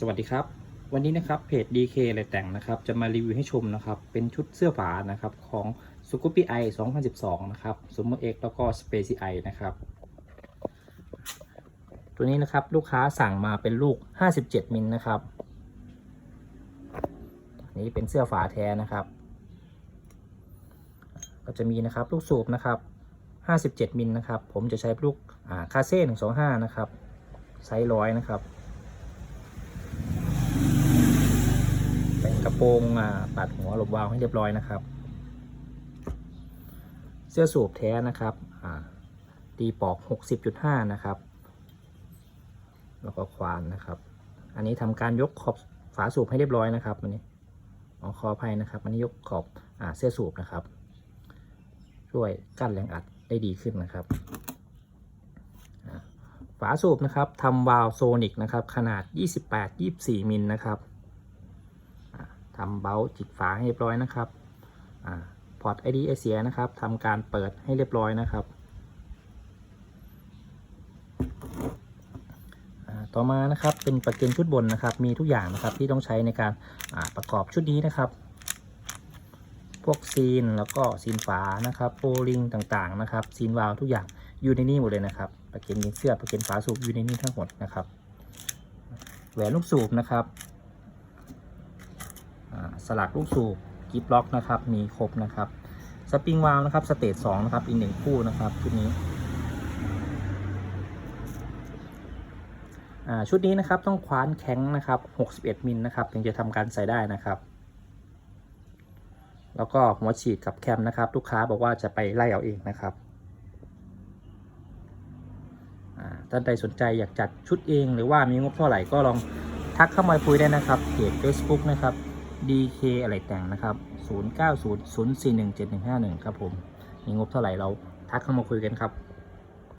สวัสดีครับ วันนี้นะครับเพจ DK อะไรแต่งนะครับ จะมารีวิวให้ชมนะครับ เป็นชุดเสื้อฝานะครับของ s c o p y i 2012 นะครับซูเมอร์เอ็กแล้วก็ Space i นะครับ ตัวนี้นะครับลูกค้าสั่งมาเป็นลูก 57 มิลนะครับ นี้เป็นเสื้อฝาแท้นะครับ ก็จะมีนะครับลูกสูบนะครับ 57 มิลนะครับ ผมจะใช้ลูกอาคาเซ่125 นะครับไซส์ร้อยนะครับ แต่ง กระโปรงอ่าตัดหัวหลบวาล์วให้เรียบร้อยนะครับ เสื้อสูบแท้นะครับตีปอก 60.5 นะครับ แล้วก็ควานนะครับ อันนี้ทำการยกขอบฝาสูบให้เรียบร้อยนะครับอันนี้ขอขออภัยนะครับ อันนี้ยกขอบอ่าเสื้อสูบนะครับ ช่วยกั้นแรงอัดได้ดีขึ้นนะครับฝาสูบนะครับทำวาล์วโซนิกนะครับ ขนาด 28-24 มิลนะครับ ทำเบลจิกฝาให้เรียบร้อยนะครับอพอร์ตไอดีไอเสียนะครับทำการเปิดให้เรียบร้อยนะครับต่อมานะครับเป็นประเกันชุดบนนะครับ มีทุกอย่างนะครับที่ต้องใช้ในการประกอบชุดนี้นะครับ พวกซีนแล้วก็ซีนฝานะครับโปลิงต่างๆนะครับซีนวาลทุกอย่างอยู่ในนี่หมดเลยนะครับประเกันยิงเสื้อประเกันฝาสูบอยู่ในนี่ทั้งหมดนะครับแหวนลูกสูบนะครับ สลักลูกสูบกิฟล็อกนะครับ มีครบนะครับ สปริงวาล์วนะครับ สเตจสองนะครับ อีกหนึ่งคู่นะครับชุดนี้ ชุดนี้นะครับต้องคว้านแข็งนะครับ 61 มิลนะครับถึงจะทำการใส่ได้นะครับ แล้วก็หัวฉีดกับแคมนะครับ ลูกค้าบอกว่าจะไปไล่เอาเองนะครับท่านใดสนใจอยากจัดชุดเอง หรือว่ามีงบเท่าไหร่ก็ลองทักเข้ามาคุยได้นะครับเพจ Facebook นะครับ DK อะไรแต่งนะครับ 0900417151 ครับผม มีงบเท่าไหร่เราทักเข้ามาคุยกันครับ